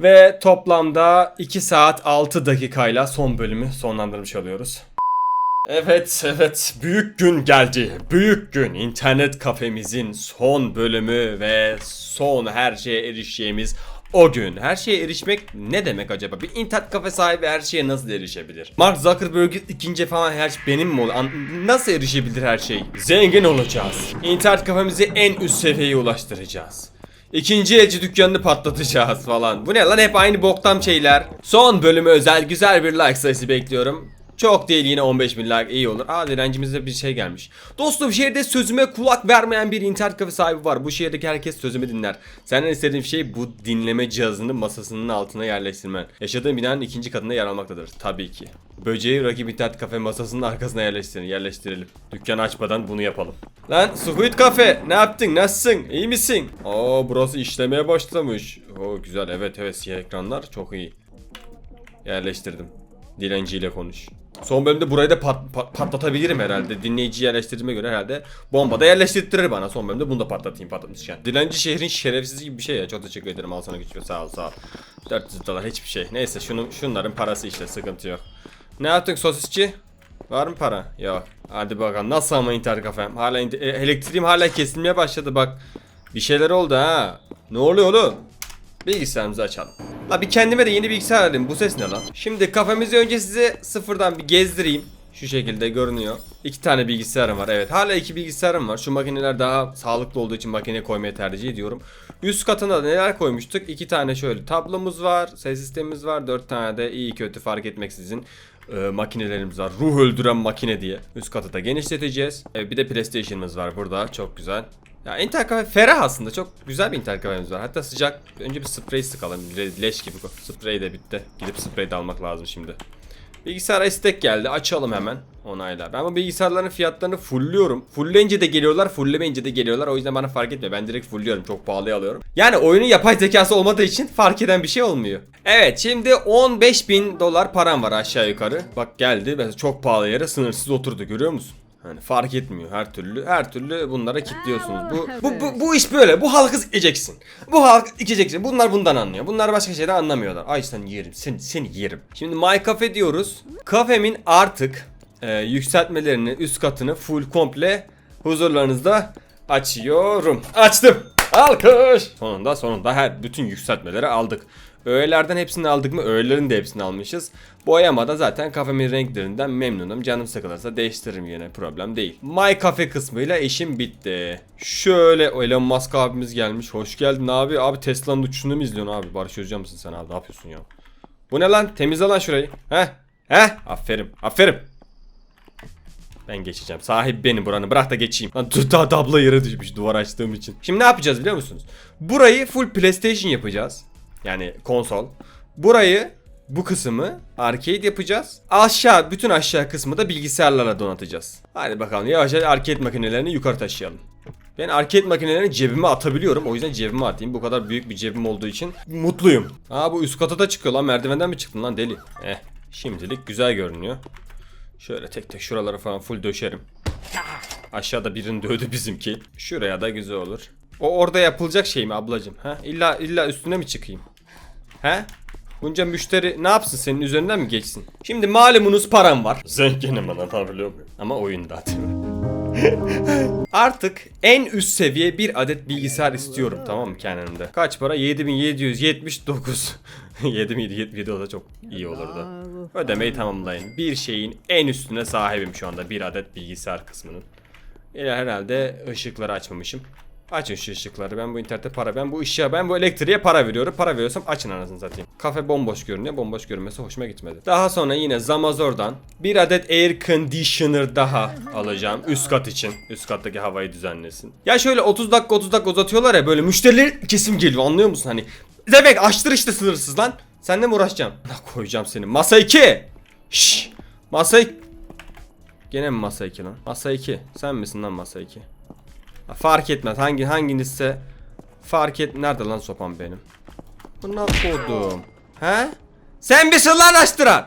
Ve toplamda 2 saat 6 dakikayla son bölümü sonlandırmış oluyoruz. Evet evet büyük gün geldi. Büyük gün. İnternet kafemizin son bölümü ve son her şeye erişeceğimiz o gün. Her şeye erişmek ne demek acaba? Bir internet kafe sahibi her şeye nasıl erişebilir? Mark Zuckerberg'in ikinci falan her şey benim mi olur? Nasıl erişebilir her şey? Zengin olacağız. İnternet kafemizi en üst seviyeye ulaştıracağız. İkinci elci dükkanını patlatacağız falan. Bu ne lan hep aynı boktan şeyler. Son bölümü özel güzel bir like sayısı bekliyorum. Çok değil yine 15 bin like iyi olur. Aa direncimizde bir şey gelmiş. Dostum şehirde sözüme kulak vermeyen bir internet kafe sahibi var. Bu şehirdeki herkes sözümü dinler. Senden istediğim şey bu dinleme cihazını masasının altına yerleştirmen. Yaşadığın binanın ikinci katında yer almaktadır. Tabii ki. Böceği rakip internet kafe masasının arkasına yerleştirin, yerleştirelim. Dükkan açmadan bunu yapalım. Lan Squid Cafe ne yaptın nasılsın iyi misin? Aa burası işlemeye başlamış. Oo güzel evet evet siyah ekranlar çok iyi. Yerleştirdim. Dilenciyle konuş. Son bölümde burayı da pat- pat- patlatabilirim herhalde. Dinleyici yerleştirdiğime göre herhalde bomba da yerleştirtirir bana. Son bölümde bunu da patlatayım patlatmışken. Dilenci şehrin şerefsiz gibi bir şey ya. Çok teşekkür ederim. Al sana ve sağ ol sağ ol. 400 dolar hiçbir şey. Neyse şunu, şunların parası işte sıkıntı yok. Ne yaptın sosisçi? Var mı para? Yok. Hadi bakalım. Nasıl ama internet kafem? Hala inter- e, elektriğim hala kesilmeye başladı bak. Bir şeyler oldu ha. Ne oluyor oğlum? Bilgisayarımızı açalım. La bir kendime de yeni bilgisayar alayım. Bu ses ne lan? Şimdi kafemizi önce size sıfırdan bir gezdireyim. Şu şekilde görünüyor. İki tane bilgisayarım var. Evet hala iki bilgisayarım var. Şu makineler daha sağlıklı olduğu için makineye koymayı tercih ediyorum. Üst katına da neler koymuştuk? İki tane şöyle tablomuz var. Ses sistemimiz var. Dört tane de iyi kötü fark etmeksizin e, makinelerimiz var. Ruh öldüren makine diye. Üst katı da genişleteceğiz. E, bir de PlayStation'ımız var burada. Çok güzel. Ya internet kafe ferah aslında. Çok güzel bir internet kafemiz var. Hatta sıcak. Önce bir sprey sıkalım. Le- Leş gibi. Sprey de bitti. Gidip sprey de almak lazım şimdi. Bilgisayara istek geldi. Açalım hemen. Onayla. Ben bu bilgisayarların fiyatlarını fullüyorum. Fullleyince de geliyorlar, fulllemeyince de geliyorlar. O yüzden bana fark etmiyor. Ben direkt fullüyorum. Çok pahalıya alıyorum. Yani oyunun yapay zekası olmadığı için fark eden bir şey olmuyor. Evet şimdi 15 bin dolar param var aşağı yukarı. Bak geldi. Çok pahalı yere sınırsız oturdu. Görüyor musun? Hani fark etmiyor her türlü. Her türlü bunlara kilitliyorsunuz. Bu, bu, bu, bu iş böyle. Bu halkı içeceksin. Bu halk içeceksin. Bunlar bundan anlıyor. Bunlar başka şeyden anlamıyorlar. Ay sen yerim. Seni, seni yerim. Şimdi My Cafe diyoruz. Kafemin artık e, yükseltmelerini, üst katını full komple huzurlarınızda açıyorum. Açtım. Alkış. Sonunda sonunda her bütün yükseltmeleri aldık. Öğelerden hepsini aldık mı? Öğelerin de hepsini almışız. Boyamada zaten kafemin renklerinden memnunum. Canım sıkılırsa değiştiririm yine problem değil. My Cafe kısmıyla işim bitti. Şöyle Elon Musk abimiz gelmiş. Hoş geldin abi. Abi Tesla'nın uçuşunu mu izliyorsun abi? Barış Özcan mısın sen abi? Ne yapıyorsun ya? Bu ne lan? Temizle lan şurayı. Heh. Heh. Aferin. Aferin. Ben geçeceğim. Sahip benim buranın. Bırak da geçeyim. Lan dur daha tablo yere düşmüş duvar açtığım için. Şimdi ne yapacağız biliyor musunuz? Burayı full PlayStation yapacağız. Yani konsol. Burayı bu kısmı arcade yapacağız. Aşağı bütün aşağı kısmı da bilgisayarlarla donatacağız. Hadi bakalım yavaş yavaş arcade makinelerini yukarı taşıyalım. Ben arcade makinelerini cebime atabiliyorum. O yüzden cebime atayım. Bu kadar büyük bir cebim olduğu için mutluyum. Aa bu üst kata da çıkıyor lan. Merdivenden mi çıktın lan deli? Eh şimdilik güzel görünüyor. Şöyle tek tek şuraları falan full döşerim. Aşağıda birini dövdü bizimki. Şuraya da güzel olur. O orada yapılacak şey mi ablacım? Ha? İlla illa üstüne mi çıkayım? He? Bunca müşteri ne yapsın senin üzerinden mi geçsin? Şimdi malumunuz param var. Zenginim anlatabiliyor muyum? Ama oyunda Artık en üst seviye bir adet bilgisayar istiyorum tamam mı kendimde? Kaç para? 7779. 7777 o da çok iyi olurdu. Ödemeyi tamamlayın. Bir şeyin en üstüne sahibim şu anda bir adet bilgisayar kısmının. Herhalde ışıkları açmamışım. Açın şu ışıkları. Ben bu internete para, ben bu ışığa, ben bu elektriğe para veriyorum. Para veriyorsam açın anasını satayım. Kafe bomboş görünüyor. Bomboş görünmesi hoşuma gitmedi. Daha sonra yine Zamazor'dan bir adet air conditioner daha alacağım. Üst kat için. Üst kattaki havayı düzenlesin. Ya şöyle 30 dakika 30 dakika uzatıyorlar ya böyle müşteriler kesim geliyor anlıyor musun hani. Demek açtır işte sınırsız lan. Seninle mi uğraşacağım? Ne koyacağım seni. Masa 2. Şşş. Masa 2. Gene mi masa 2 lan? Masa 2. Sen misin lan masa 2? Fark etmez. Hangi hanginizse fark et. Nerede lan sopam benim? Buna kodum. He? Sen bir lan açtıran.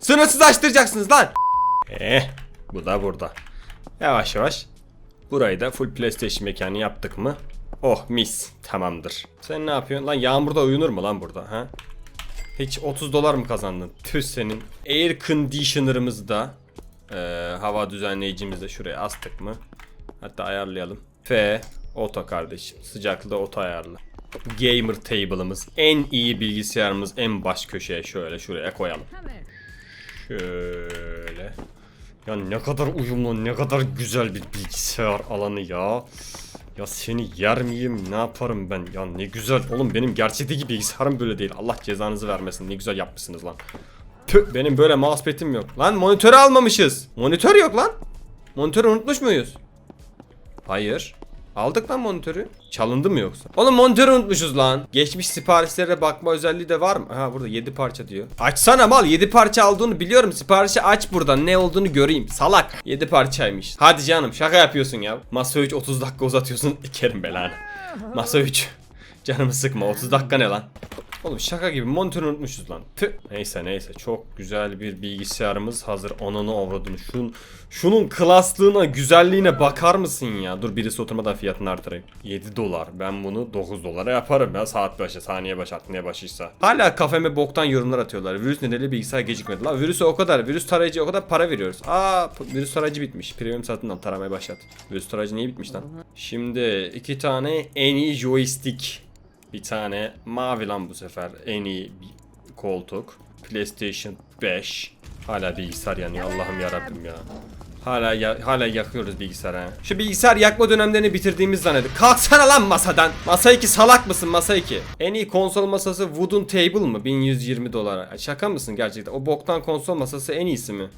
Sınırsız açtıracaksınız lan. Eh, bu da burada. Yavaş yavaş. Burayı da full PlayStation mekanı yaptık mı? Oh mis. Tamamdır. Sen ne yapıyorsun? Lan yağmurda uyunur mu lan burada? Ha? Hiç 30 dolar mı kazandın? Tüh senin. Air conditioner'ımızı da eee, hava düzenleyicimizi de şuraya astık mı? Hatta ayarlayalım. F oto kardeşim. Sıcaklığı oto ayarla. Gamer table'ımız. En iyi bilgisayarımız en baş köşeye şöyle şuraya koyalım. Şöyle. Ya ne kadar uyumlu, ne kadar güzel bir bilgisayar alanı ya. Ya seni yer miyim, ne yaparım ben? Ya ne güzel. Oğlum benim gerçekteki bilgisayarım böyle değil. Allah cezanızı vermesin. Ne güzel yapmışsınız lan. Tüh, benim böyle mousepad'im yok. Lan monitörü almamışız. Monitör yok lan. Monitörü unutmuş muyuz? Hayır. Aldık lan monitörü. Çalındı mı yoksa? Oğlum monitörü unutmuşuz lan. Geçmiş siparişlere bakma özelliği de var mı? Ha burada 7 parça diyor. Açsana mal 7 parça aldığını biliyorum. Siparişi aç buradan ne olduğunu göreyim. Salak. 7 parçaymış. Hadi canım şaka yapıyorsun ya. Masa 3 30 dakika uzatıyorsun. Kerim belanı. Masa 3. Canımı sıkma 30 dakika ne lan? Oğlum şaka gibi monitörü unutmuşuz lan. Tüh. Neyse neyse çok güzel bir bilgisayarımız hazır. Ananı avradını. Şun, şunun klaslığına, güzelliğine bakar mısın ya? Dur birisi oturmadan fiyatını artırayım. 7 dolar. Ben bunu 9 dolara yaparım ya saat başı, saniye başı, ne başıysa. Hala kafeme boktan yorumlar atıyorlar. Virüs nedeniyle bilgisayar gecikmedi. La virüse o kadar, virüs tarayıcı o kadar para veriyoruz. Aa virüs tarayıcı bitmiş. Premium satın al taramaya başlat. Virüs tarayıcı niye bitmiş lan? Şimdi iki tane en iyi joystick bir tane mavi lan bu sefer en iyi koltuk. PlayStation 5. Hala bilgisayar yanıyor Allah'ım yarabbim ya. Hala ya- hala yakıyoruz bilgisayarı. Şu bilgisayar yakma dönemlerini bitirdiğimiz zannedip. Kalksana lan masadan. Masa 2 salak mısın masa 2? En iyi konsol masası Wooden Table mı? 1120 dolara. Şaka mısın gerçekten? O boktan konsol masası en iyisi mi?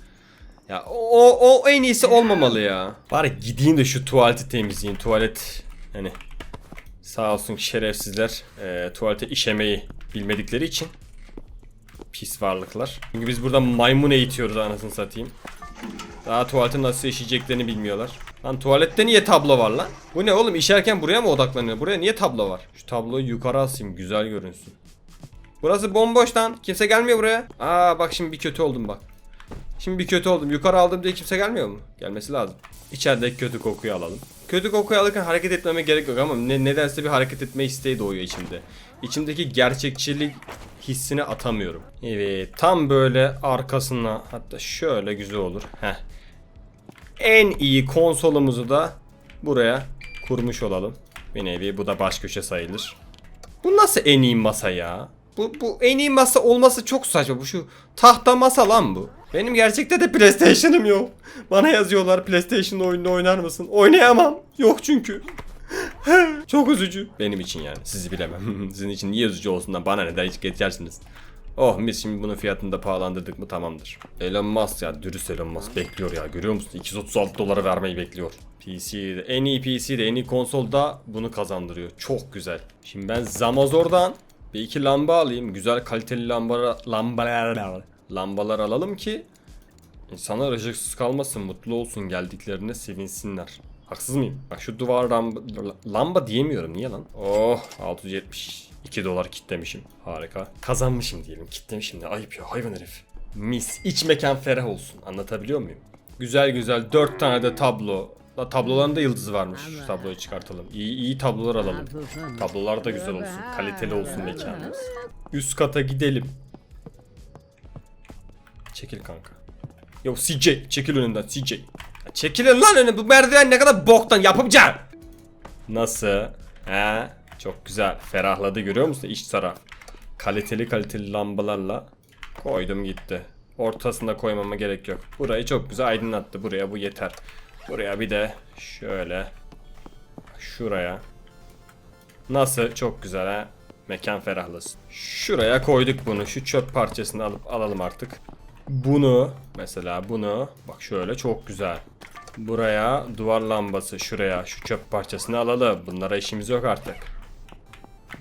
Ya o, o, en iyisi olmamalı ya. Bari gideyim de şu tuvaleti temizleyeyim. Tuvalet hani Sağ olsun şerefsizler e, tuvalete işemeyi bilmedikleri için pis varlıklar. Çünkü biz burada maymun eğitiyoruz anasını satayım. Daha tuvaletin nasıl işeyeceklerini bilmiyorlar. Lan tuvalette niye tablo var lan? Bu ne oğlum işerken buraya mı odaklanıyor? Buraya niye tablo var? Şu tabloyu yukarı asayım güzel görünsün. Burası bomboş lan. Kimse gelmiyor buraya. Aa bak şimdi bir kötü oldum bak. Şimdi bir kötü oldum. Yukarı aldım diye kimse gelmiyor mu? Gelmesi lazım. İçerideki kötü kokuyu alalım. Kötü kokuyu alırken hareket etmeme gerek yok ama ne, nedense bir hareket etme isteği doğuyor içimde. İçimdeki gerçekçilik hissini atamıyorum. Evet tam böyle arkasına hatta şöyle güzel olur. Heh. En iyi konsolumuzu da buraya kurmuş olalım. Bir nevi bu da baş köşe sayılır. Bu nasıl en iyi masa ya? Bu, bu en iyi masa olması çok saçma. Bu şu tahta masa lan bu. Benim gerçekte de PlayStation'ım yok. Bana yazıyorlar PlayStation oyununu oynar mısın? Oynayamam. Yok çünkü. çok üzücü. Benim için yani. Sizi bilemem. Sizin için niye üzücü olsun da bana neden hiç geçersiniz. Oh biz şimdi bunun fiyatını da pahalandırdık mı tamamdır. Elon Musk ya dürüst Elon Musk bekliyor ya görüyor musun? 236 dolara vermeyi bekliyor. PC de, en iyi PC de en iyi konsolda bunu kazandırıyor. Çok güzel. Şimdi ben Zamazor'dan bir iki lamba alayım. Güzel kaliteli lambalar, lambalar, lambalar alalım ki insanlar ışıksız kalmasın, mutlu olsun geldiklerine sevinsinler. Haksız mıyım? Bak şu duvar lamba, lamba diyemiyorum. Niye lan? Oh 672 dolar kitlemişim. Harika. Kazanmışım diyelim. Kitlemişim de ayıp ya hayvan herif. Mis. İç mekan ferah olsun. Anlatabiliyor muyum? Güzel güzel 4 tane de tablo. La tabloların da yıldızı varmış. Şu tabloyu çıkartalım. İyi, iyi tablolar alalım. Tablolar da güzel olsun. Kaliteli olsun mekanımız. Üst kata gidelim. Çekil kanka. Yo CJ çekil önümden CJ. Ya Çekilin lan önüne bu merdiven ne kadar boktan yapacağım. Nasıl? He? Çok güzel. Ferahladı görüyor musun iç taraf? Kaliteli kaliteli lambalarla koydum gitti. Ortasında koymama gerek yok. Burayı çok güzel aydınlattı. Buraya bu yeter. Buraya bir de şöyle şuraya. Nasıl? Çok güzel ha. Mekan ferahlasın. Şuraya koyduk bunu. Şu çöp parçasını alıp alalım artık. Bunu mesela bunu bak şöyle çok güzel. Buraya duvar lambası şuraya şu çöp parçasını alalım. Bunlara işimiz yok artık.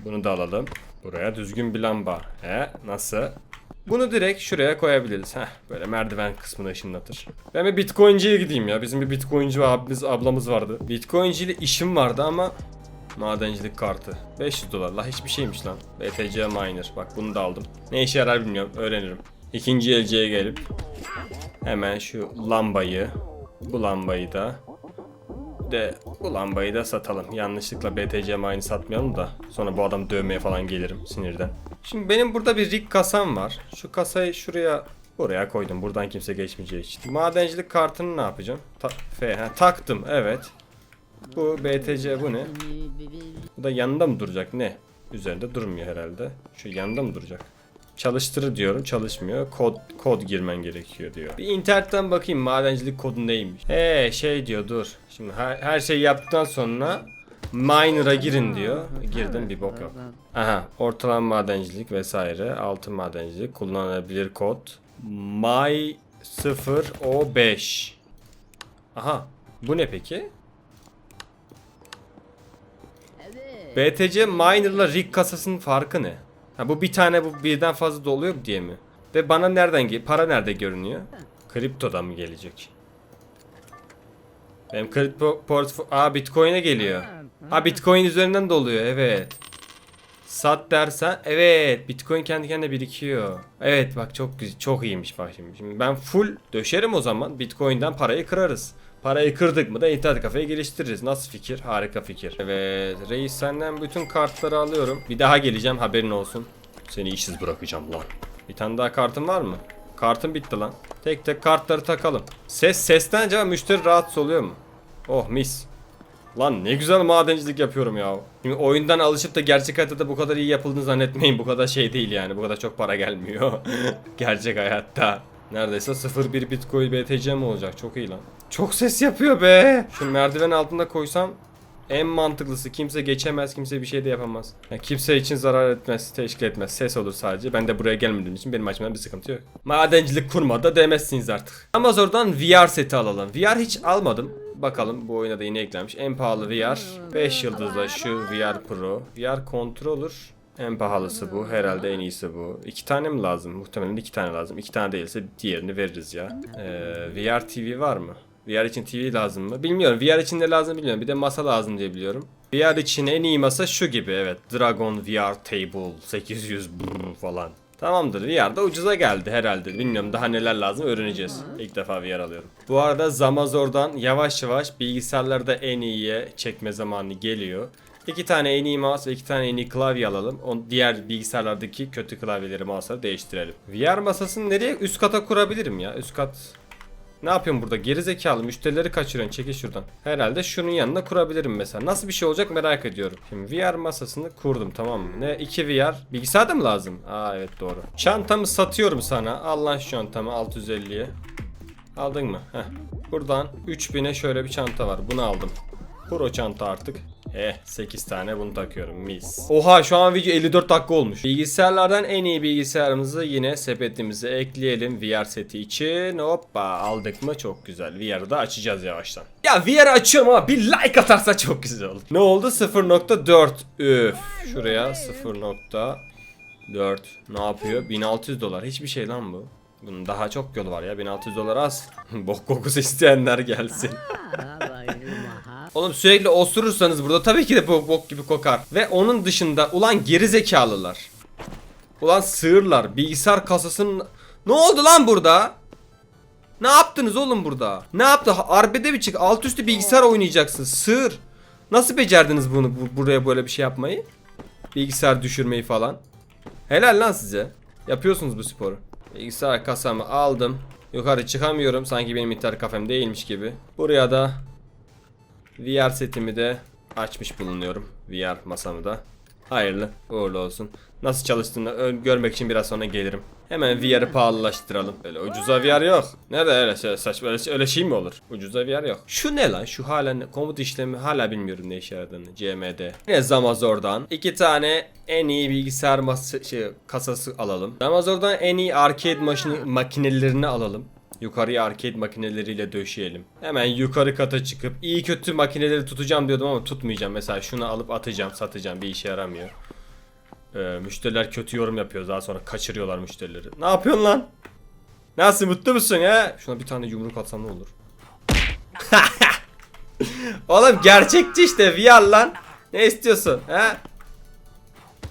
Bunu da alalım. Buraya düzgün bir lamba. He nasıl? Bunu direkt şuraya koyabiliriz. Heh böyle merdiven kısmını ışınlatır. Ben bir bitcoinciye gideyim ya. Bizim bir bitcoinci abimiz ablamız vardı. Bitcoinci ile işim vardı ama Madencilik kartı. 500 dolar. La hiçbir şeymiş lan. BTC miner. Bak bunu da aldım. Ne işe yarar bilmiyorum. Öğrenirim. İkinci elciye gelip hemen şu lambayı bu lambayı da De bu lambayı da satalım. Yanlışlıkla BTC mine'ı satmayalım da. Sonra bu adam dövmeye falan gelirim sinirden. Şimdi benim burada bir rig kasam var. Şu kasayı şuraya buraya koydum. Buradan kimse geçmeyeceği için. Madencilik kartını ne yapacağım? Ta F, ha, taktım evet. Bu BTC bu ne? Bu da yanında mı duracak ne? Üzerinde durmuyor herhalde. Şu yanında mı duracak? Çalıştır diyorum çalışmıyor. Kod kod girmen gerekiyor diyor. Bir internetten bakayım madencilik kodu neymiş. He şey diyor dur. Şimdi her, her şeyi yaptıktan sonra miner'a girin diyor. Girdim bir bok yok. Aha ortalama madencilik vesaire. Altın madencilik kullanılabilir kod. My 0O5. Aha bu ne peki? BTC Miner'la Rig kasasının farkı ne? Ha bu bir tane bu birden fazla doluyor diye mi? Ve bana nereden para nerede görünüyor? Kriptodan mı gelecek? Benim kripto portföy... Aa Bitcoin'e geliyor. Ha Bitcoin üzerinden doluyor evet. Sat dersen evet Bitcoin kendi kendine birikiyor. Evet bak çok güzel çok iyiymiş bak şimdi. Şimdi ben full döşerim o zaman Bitcoin'den parayı kırarız. Parayı kırdık mı da internet kafeyi geliştiririz. Nasıl fikir? Harika fikir. Evet reis senden bütün kartları alıyorum. Bir daha geleceğim haberin olsun. Seni işsiz bırakacağım lan. Bir tane daha kartın var mı? Kartın bitti lan. Tek tek kartları takalım. Ses sesten acaba müşteri rahatsız oluyor mu? Oh mis. Lan ne güzel madencilik yapıyorum ya. Şimdi oyundan alışıp da gerçek hayatta da bu kadar iyi yapıldığını zannetmeyin. Bu kadar şey değil yani. Bu kadar çok para gelmiyor. gerçek hayatta. Neredeyse 0.1 Bitcoin BTC mi olacak? Çok iyi lan. Çok ses yapıyor be. Şu merdiven altında koysam en mantıklısı kimse geçemez, kimse bir şey de yapamaz. Yani kimse için zarar etmez, teşkil etmez. Ses olur sadece. Ben de buraya gelmediğim için benim açımdan bir sıkıntı yok. Madencilik kurmada demezsiniz artık. Amazon'dan VR seti alalım. VR hiç almadım. Bakalım bu oyuna da yeni eklenmiş. En pahalı VR 5 yıldızda şu VR Pro. VR Controller en pahalısı bu. Herhalde en iyisi bu. İki tane mi lazım? Muhtemelen iki tane lazım. İki tane değilse diğerini veririz ya. Ee, VR TV var mı? VR için TV lazım mı? Bilmiyorum. VR için ne lazım bilmiyorum. Bir de masa lazım diye biliyorum. VR için en iyi masa şu gibi evet. Dragon VR Table 800 brrr falan. Tamamdır VR da ucuza geldi herhalde. Bilmiyorum daha neler lazım öğreneceğiz. İlk defa VR alıyorum. Bu arada Zamazor'dan yavaş yavaş bilgisayarlarda en iyiye çekme zamanı geliyor. İki tane en iyi mouse ve iki tane en iyi klavye alalım. On, diğer bilgisayarlardaki kötü klavyeleri mouse'ları değiştirelim. VR masasını nereye? Üst kata kurabilirim ya. Üst kat ne yapıyorsun burada? Geri zekalı müşterileri kaçırıyorsun. Çekil şuradan. Herhalde şunun yanına kurabilirim mesela. Nasıl bir şey olacak merak ediyorum. Şimdi VR masasını kurdum tamam mı? Ne? 2 VR. Bilgisayar da mı lazım? Aa evet doğru. Çantamı satıyorum sana. Al lan şu çantamı 650'ye. Aldın mı? Heh. Buradan 3000'e şöyle bir çanta var. Bunu aldım. Pro çanta artık. Eh 8 tane bunu takıyorum mis. Oha şu an video 54 dakika olmuş. Bilgisayarlardan en iyi bilgisayarımızı yine sepetimize ekleyelim VR seti için. Hoppa aldık mı çok güzel. VR'ı da açacağız yavaştan. Ya VR'ı açıyorum ama bir like atarsa çok güzel olur. Ne oldu 0.4 üf. Şuraya 0.4 ne yapıyor 1600 dolar hiçbir şey lan bu. Bunun daha çok yolu var ya 1600 dolar az. Bok kokusu isteyenler gelsin. Oğlum sürekli osurursanız burada tabii ki de bok, bok gibi kokar. Ve onun dışında ulan geri zekalılar. Ulan sığırlar bilgisayar kasasının... Ne oldu lan burada? Ne yaptınız oğlum burada? Ne yaptı? Arbede bir çık alt üstü bilgisayar oynayacaksın sığır. Nasıl becerdiniz bunu bu- buraya böyle bir şey yapmayı? Bilgisayar düşürmeyi falan. Helal lan size. Yapıyorsunuz bu sporu. Bilgisayar kasamı aldım. Yukarı çıkamıyorum. Sanki benim internet kafem değilmiş gibi. Buraya da VR setimi de açmış bulunuyorum. VR masamı da. Hayırlı uğurlu olsun. Nasıl çalıştığını görmek için biraz sonra gelirim. Hemen VR'ı pahalılaştıralım. Böyle ucuza VR yok. Nerede öyle şey, saçma öyle, öyle şey mi olur? Ucuza VR yok. Şu ne lan? Şu hala komut işlemi hala bilmiyorum ne işe yaradığını. CMD. Yine Zamazor'dan iki tane en iyi bilgisayar masa, şey, kasası alalım. Zamazor'dan en iyi arcade makinelerini alalım. Yukarıya arcade makineleriyle döşeyelim. Hemen yukarı kata çıkıp iyi kötü makineleri tutacağım diyordum ama tutmayacağım. Mesela şunu alıp atacağım, satacağım. Bir işe yaramıyor. Ee, müşteriler kötü yorum yapıyor. Daha sonra kaçırıyorlar müşterileri. Ne yapıyorsun lan? Nasıl mutlu musun he? Şuna bir tane yumruk atsam ne olur? Oğlum gerçekçi işte VR lan. Ne istiyorsun he?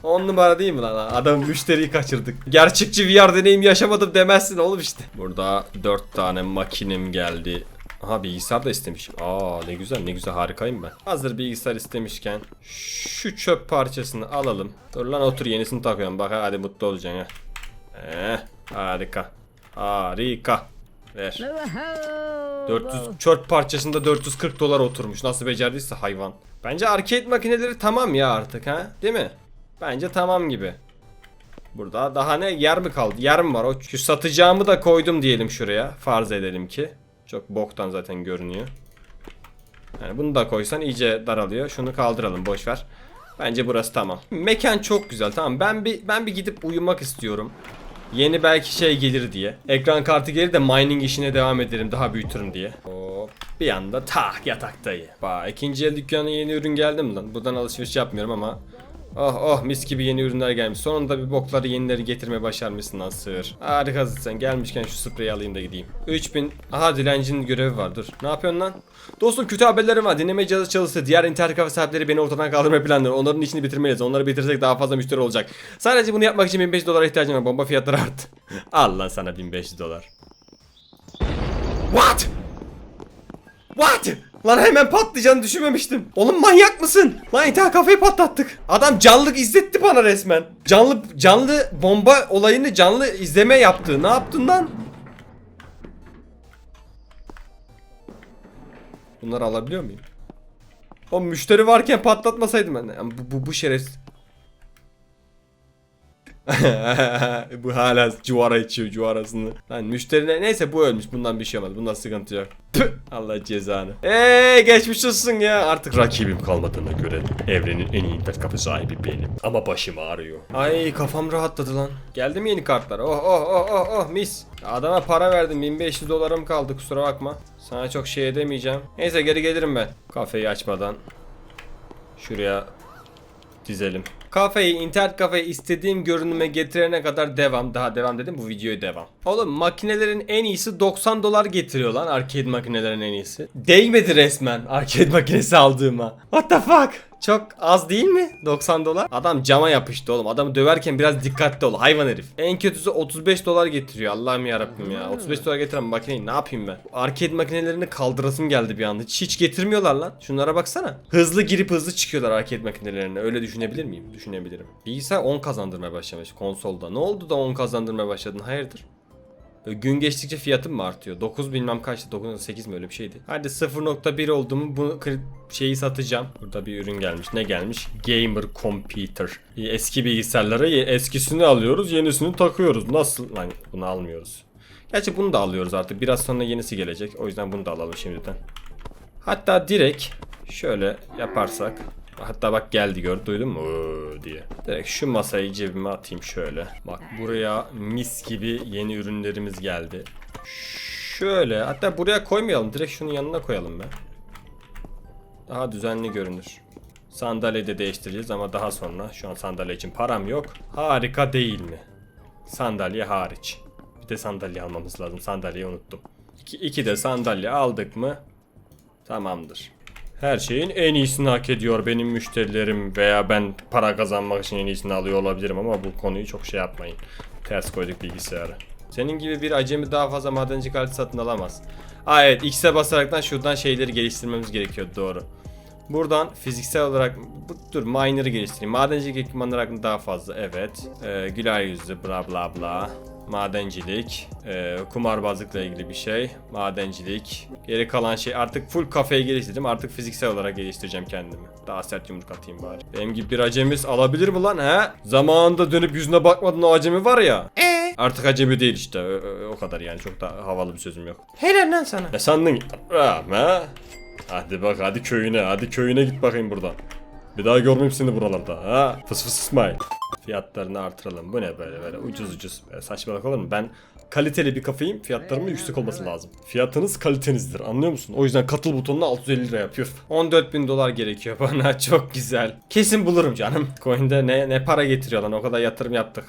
10 numara değil mi lan? Adam müşteriyi kaçırdık. Gerçekçi VR deneyim yaşamadım demezsin oğlum işte. Burada 4 tane makinim geldi. Aha bilgisayar da istemiş. Aa ne güzel ne güzel harikayım ben. Hazır bilgisayar istemişken şu çöp parçasını alalım. Dur lan otur yenisini takıyorum. Bak hadi mutlu olacaksın ha. Eh, harika. Harika. Ver. 400 çöp parçasında 440 dolar oturmuş. Nasıl becerdiyse hayvan. Bence arcade makineleri tamam ya artık ha. Değil mi? Bence tamam gibi. Burada daha ne yer mi kaldı? Yer mi var? O şu satacağımı da koydum diyelim şuraya. Farz edelim ki. Çok boktan zaten görünüyor. Yani bunu da koysan iyice daralıyor. Şunu kaldıralım boş ver. Bence burası tamam. Mekan çok güzel. Tamam ben bir ben bir gidip uyumak istiyorum. Yeni belki şey gelir diye. Ekran kartı gelir de mining işine devam ederim. Daha büyütürüm diye. Hop. Bir anda tak yataktayım. Bak ikinci el dükkana yeni ürün geldi mi lan? Buradan alışveriş yapmıyorum ama Oh oh mis gibi yeni ürünler gelmiş. Sonunda bir bokları yenileri getirmeye başarmışsın lan sığır. Harikasın sen. Gelmişken şu spreyi alayım da gideyim. 3000. Aha dilencinin görevi var dur. Ne yapıyorsun lan? Dostum kötü haberlerim var. Dinleme cihazı çalıştı. Diğer internet kafe sahipleri beni ortadan kaldırmayı planlıyor. Onların işini bitirmeliyiz. Onları bitirsek daha fazla müşteri olacak. Sadece bunu yapmak için 1500 dolara ihtiyacım var. Bomba fiyatları arttı. Al lan sana 1500 dolar. What? What? Lan hemen patlayacağını düşünmemiştim. Oğlum manyak mısın? Lan internet kafeyi patlattık. Adam canlı izletti bana resmen. Canlı canlı bomba olayını canlı izleme yaptı. Ne yaptın lan? Bunları alabiliyor muyum? O müşteri varken patlatmasaydım ben. Yani bu, bu, bu şerefsiz. bu hala cuvara içiyor cuvarasını. Lan müşteri ne- neyse bu ölmüş. Bundan bir şey olmadı. Bundan sıkıntı yok. Püh, Allah cezanı. Eee geçmiş olsun ya. Artık rakibim kalmadığına göre evrenin en iyi internet kafe sahibi benim. Ama başım ağrıyor. Ay kafam rahatladı lan. Geldi mi yeni kartlar? Oh oh oh oh oh mis. Adama para verdim 1500 dolarım kaldı kusura bakma. Sana çok şey edemeyeceğim. Neyse geri gelirim ben. Kafeyi açmadan. Şuraya dizelim. Kafeyi, internet kafeyi istediğim görünüme getirene kadar devam. Daha devam dedim bu videoya devam. Oğlum makinelerin en iyisi 90 dolar getiriyor lan arcade makinelerin en iyisi. Değmedi resmen arcade makinesi aldığıma. What the fuck? Çok az değil mi? 90 dolar. Adam cama yapıştı oğlum. Adamı döverken biraz dikkatli ol. Hayvan herif. En kötüsü 35 dolar getiriyor. Allah'ım yarabbim ya. 35 dolar getiren makineyi ne yapayım ben? Arcade makinelerini kaldırasım geldi bir anda. Hiç, hiç getirmiyorlar lan. Şunlara baksana. Hızlı girip hızlı çıkıyorlar arcade makinelerine. Öyle düşünebilir miyim? Düşünebilirim. Bilgisayar 10 kazandırmaya başlamış konsolda. Ne oldu da 10 kazandırmaya başladın? Hayırdır? Böyle gün geçtikçe fiyatım mı artıyor? 9 bilmem kaçtı 9.8 mi öyle bir şeydi. Hadi 0.1 oldu mu bu şeyi satacağım. Burada bir ürün gelmiş. Ne gelmiş? Gamer Computer. Eski bilgisayarlara eskisini alıyoruz yenisini takıyoruz. Nasıl? Lan bunu almıyoruz. Gerçi bunu da alıyoruz artık. Biraz sonra yenisi gelecek. O yüzden bunu da alalım şimdiden. Hatta direkt şöyle yaparsak. Hatta bak geldi gör duydun mu Oo diye. Direkt şu masayı cebime atayım şöyle. Bak buraya mis gibi yeni ürünlerimiz geldi. Şöyle hatta buraya koymayalım direkt şunun yanına koyalım be. Daha düzenli görünür. Sandalyeyi de değiştireceğiz ama daha sonra. Şu an sandalye için param yok. Harika değil mi? Sandalye hariç. Bir de sandalye almamız lazım. Sandalyeyi unuttum. İki, iki de sandalye aldık mı? Tamamdır. Her şeyin en iyisini hak ediyor benim müşterilerim veya ben para kazanmak için en iyisini alıyor olabilirim ama bu konuyu çok şey yapmayın. Ters koyduk bilgisayarı. Senin gibi bir acemi daha fazla madenci kartı satın alamaz. Aa evet X'e basaraktan şuradan şeyleri geliştirmemiz gerekiyor doğru. Buradan fiziksel olarak bu, dur miner'ı geliştireyim. Madencilik ekipmanları hakkında daha fazla evet. Ee, güler yüzlü bla bla bla. Madencilik, e, kumarbazlıkla ilgili bir şey, madencilik. Geri kalan şey artık full kafeyi geliştirdim. Artık fiziksel olarak geliştireceğim kendimi. Daha sert yumruk atayım bari. Benim gibi bir acemiz alabilir mi lan he? Zamanında dönüp yüzüne bakmadın o acemi var ya. Ee, Artık acemi değil işte. O, kadar yani. Çok da havalı bir sözüm yok. helal lan sana. Ne sandın? Ha? Hadi bak hadi köyüne. Hadi köyüne git bakayım buradan. Bir daha görmeyeyim seni buralarda. Ha? Fıs fıs İsmail. Fiyatlarını artıralım. Bu ne böyle böyle ucuz ucuz. Saçmalık olur mu? Ben kaliteli bir kafeyim. Fiyatlarımın yüksek olması lazım. Fiyatınız kalitenizdir. Anlıyor musun? O yüzden katıl butonuna 650 lira yapıyor. 14 bin dolar gerekiyor bana. Çok güzel. Kesin bulurum canım. Coin'de ne, ne para getiriyor lan. O kadar yatırım yaptık.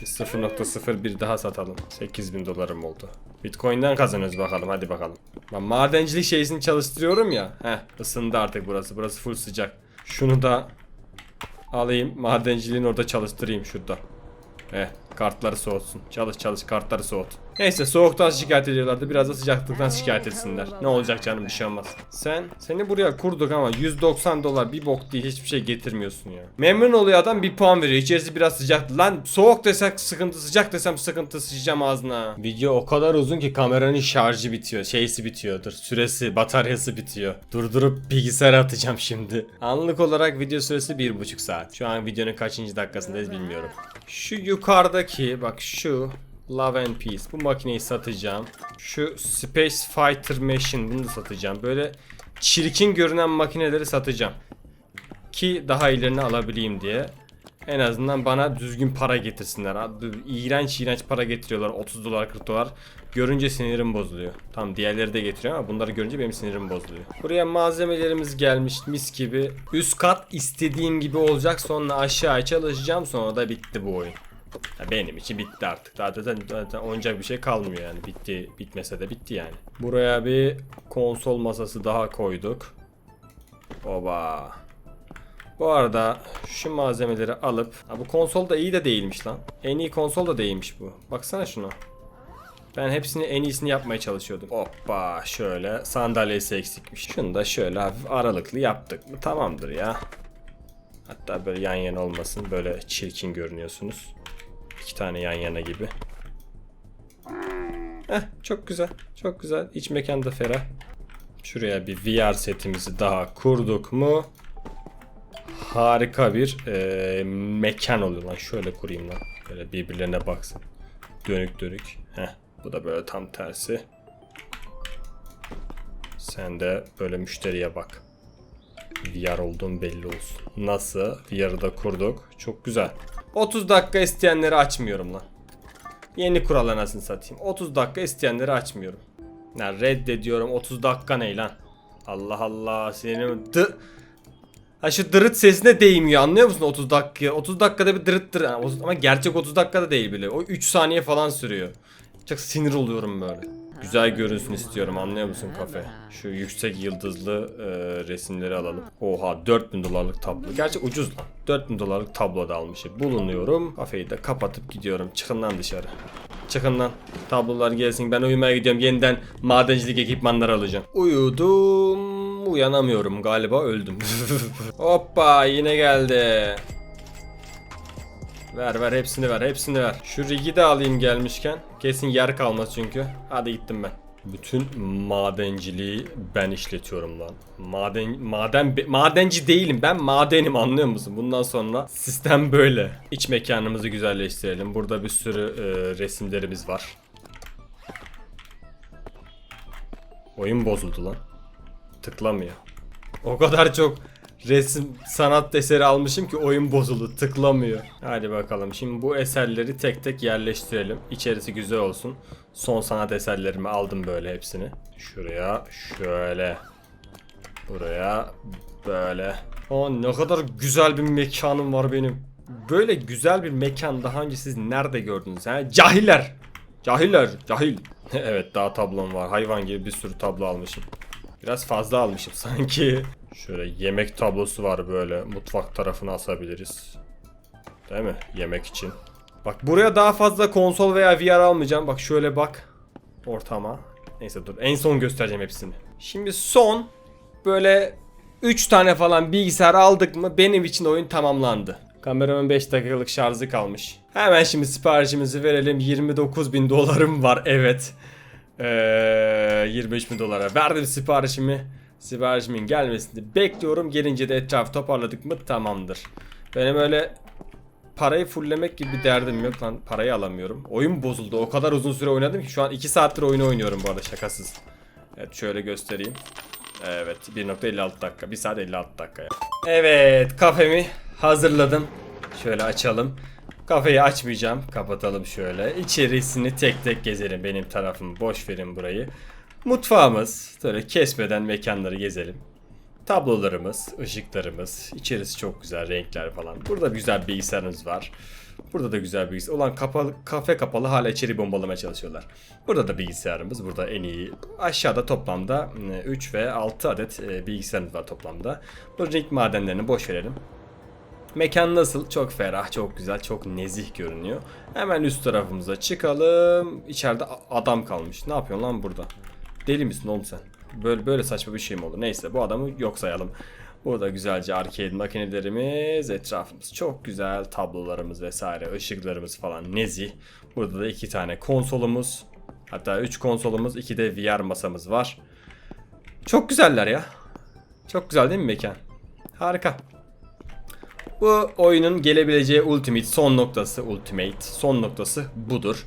Bir 0.01 daha satalım. 8000 dolarım oldu. Bitcoin'den kazanıyoruz bakalım hadi bakalım. Ben madencilik şeysini çalıştırıyorum ya. Heh ısındı artık burası. Burası full sıcak. Şunu da alayım. Madenciliğin orada çalıştırayım şurada. Eh kartları soğutsun. Çalış çalış kartları soğut. Neyse soğuktan şikayet ediyorlardı. Biraz da sıcaklıktan şikayet etsinler. Ne olacak canım bir şey olmaz. Sen seni buraya kurduk ama 190 dolar bir bok değil hiçbir şey getirmiyorsun ya. Memnun oluyor adam bir puan veriyor. İçerisi biraz sıcak. Lan soğuk desek sıkıntı sıcak desem sıkıntı sıçacağım ağzına. Video o kadar uzun ki kameranın şarjı bitiyor. Şeysi bitiyordur. Süresi bataryası bitiyor. Durdurup bilgisayara atacağım şimdi. Anlık olarak video süresi 1,5 saat. Şu an videonun kaçıncı dakikasındayız bilmiyorum. Şu yukarıdaki bak şu Love and Peace. Bu makineyi satacağım. Şu Space Fighter Machine bunu da satacağım. Böyle çirkin görünen makineleri satacağım. Ki daha ilerini alabileyim diye. En azından bana düzgün para getirsinler. İğrenç iğrenç para getiriyorlar. 30 dolar 40 dolar. Görünce sinirim bozuluyor. Tam diğerleri de getiriyor ama bunları görünce benim sinirim bozuluyor. Buraya malzemelerimiz gelmiş mis gibi. Üst kat istediğim gibi olacak. Sonra aşağı çalışacağım. Sonra da bitti bu oyun. Ya benim için bitti artık. Zaten, zaten oynayacak bir şey kalmıyor yani. Bitti, bitmese de bitti yani. Buraya bir konsol masası daha koyduk. Oba. Bu arada şu malzemeleri alıp ha bu konsol da iyi de değilmiş lan. En iyi konsol da değilmiş bu. Baksana şuna. Ben hepsini en iyisini yapmaya çalışıyordum. Hoppa şöyle sandalyesi eksikmiş. Şunu da şöyle hafif aralıklı yaptık mı tamamdır ya. Hatta böyle yan yana olmasın böyle çirkin görünüyorsunuz. Tane yan yana gibi. Heh çok güzel çok güzel. İç mekan da ferah. Şuraya bir VR setimizi daha kurduk mu? harika bir eee, mekan oluyor lan. Şöyle kurayım lan. Böyle birbirlerine baksın. Dönük dönük. Heh. Bu da böyle tam tersi. Sen de böyle müşteriye bak. VR olduğun belli olsun. Nasıl? VR'ı da kurduk. Çok güzel. 30 dakika isteyenleri açmıyorum lan. Yeni kural anasını satayım. 30 dakika isteyenleri açmıyorum. Ya reddediyorum 30 dakika ne lan? Allah Allah senin dı Ha şu dırıt sesine değmiyor anlıyor musun 30 dakika 30 dakikada bir dırıt dırıt Yani ama gerçek 30 dakikada değil bile o 3 saniye falan sürüyor Çok sinir oluyorum böyle Güzel görünsün istiyorum anlıyor musun kafe? Şu yüksek yıldızlı e, resimleri alalım. Oha 4000 dolarlık tablo. Gerçi ucuz lan. 4000 dolarlık tablo da almışım. Bulunuyorum. Kafeyi de kapatıp gidiyorum. Çıkın lan dışarı. Çıkın lan. Tablolar gelsin. Ben uyumaya gidiyorum. Yeniden madencilik ekipmanları alacağım. Uyudum. Uyanamıyorum. Galiba öldüm. Hoppa yine geldi. Ver ver hepsini ver hepsini ver. Şu rigi de alayım gelmişken. Kesin yer kalmaz çünkü. Hadi gittim ben. Bütün madenciliği ben işletiyorum lan. Maden maden madenci değilim ben madenim anlıyor musun? Bundan sonra sistem böyle. İç mekanımızı güzelleştirelim. Burada bir sürü e, resimlerimiz var. Oyun bozuldu lan tıklamıyor. O kadar çok resim sanat eseri almışım ki oyun bozuldu tıklamıyor. Hadi bakalım şimdi bu eserleri tek tek yerleştirelim. İçerisi güzel olsun. Son sanat eserlerimi aldım böyle hepsini. Şuraya şöyle. Buraya böyle. Aa ne kadar güzel bir mekanım var benim. Böyle güzel bir mekan daha önce siz nerede gördünüz ha? Cahiller. Cahiller, cahil. evet daha tablom var. Hayvan gibi bir sürü tablo almışım. Biraz fazla almışım sanki. Şöyle yemek tablosu var böyle. Mutfak tarafına asabiliriz. Değil mi? Yemek için. Bak buraya daha fazla konsol veya VR almayacağım. Bak şöyle bak. Ortama. Neyse dur. En son göstereceğim hepsini. Şimdi son böyle 3 tane falan bilgisayar aldık mı benim için oyun tamamlandı. Kameramın 5 dakikalık şarjı kalmış. Hemen şimdi siparişimizi verelim. 29 bin dolarım var evet. Ee, 23 bin dolara verdim siparişimi. Siparişimin gelmesini bekliyorum. Gelince de etrafı toparladık mı tamamdır. Benim öyle parayı fulllemek gibi bir derdim yok lan. Parayı alamıyorum. Oyun bozuldu. O kadar uzun süre oynadım ki şu an 2 saattir oyunu oynuyorum bu arada şakasız. Evet şöyle göstereyim. Evet 1.56 dakika. 1 saat 56 dakika. ya. Evet kafemi hazırladım. Şöyle açalım. Kafeyi açmayacağım. Kapatalım şöyle. İçerisini tek tek gezelim. Benim tarafımı boş verin burayı. Mutfağımız. Böyle kesmeden mekanları gezelim. Tablolarımız, ışıklarımız. İçerisi çok güzel renkler falan. Burada güzel bilgisayarımız var. Burada da güzel bilgisayar. Ulan kapalı, kafe kapalı hala içeri bombalamaya çalışıyorlar. Burada da bilgisayarımız. Burada en iyi. Aşağıda toplamda 3 ve 6 adet e, bilgisayarımız var toplamda. Bu renk madenlerini boş verelim. Mekan nasıl? Çok ferah, çok güzel, çok nezih görünüyor. Hemen üst tarafımıza çıkalım. İçeride adam kalmış. Ne yapıyorsun lan burada? Deli misin oğlum sen? Böyle böyle saçma bir şey mi olur? Neyse bu adamı yok sayalım. Burada güzelce arcade makinelerimiz, etrafımız çok güzel, tablolarımız vesaire, ışıklarımız falan nezih. Burada da iki tane konsolumuz, hatta üç konsolumuz, iki de VR masamız var. Çok güzeller ya. Çok güzel değil mi mekan? Harika. Bu oyunun gelebileceği ultimate son noktası, ultimate son noktası budur.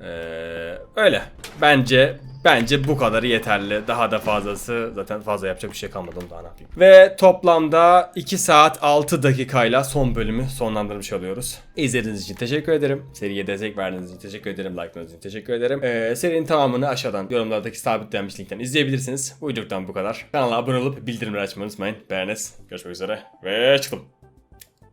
Ee, öyle. Bence bence bu kadarı yeterli. Daha da fazlası zaten fazla yapacak bir şey kalmadı onu daha ne yapayım. Ve toplamda 2 saat 6 dakikayla son bölümü sonlandırmış oluyoruz. İzlediğiniz için teşekkür ederim. Seriye destek verdiğiniz için teşekkür ederim. Like'larınız için teşekkür ederim. Ee, serinin tamamını aşağıdan yorumlardaki sabitlenmiş linkten izleyebilirsiniz. Bu videodan bu kadar. Kanala abone olup bildirimleri açmayı unutmayın. Beğeniniz. Görüşmek üzere ve çıktım.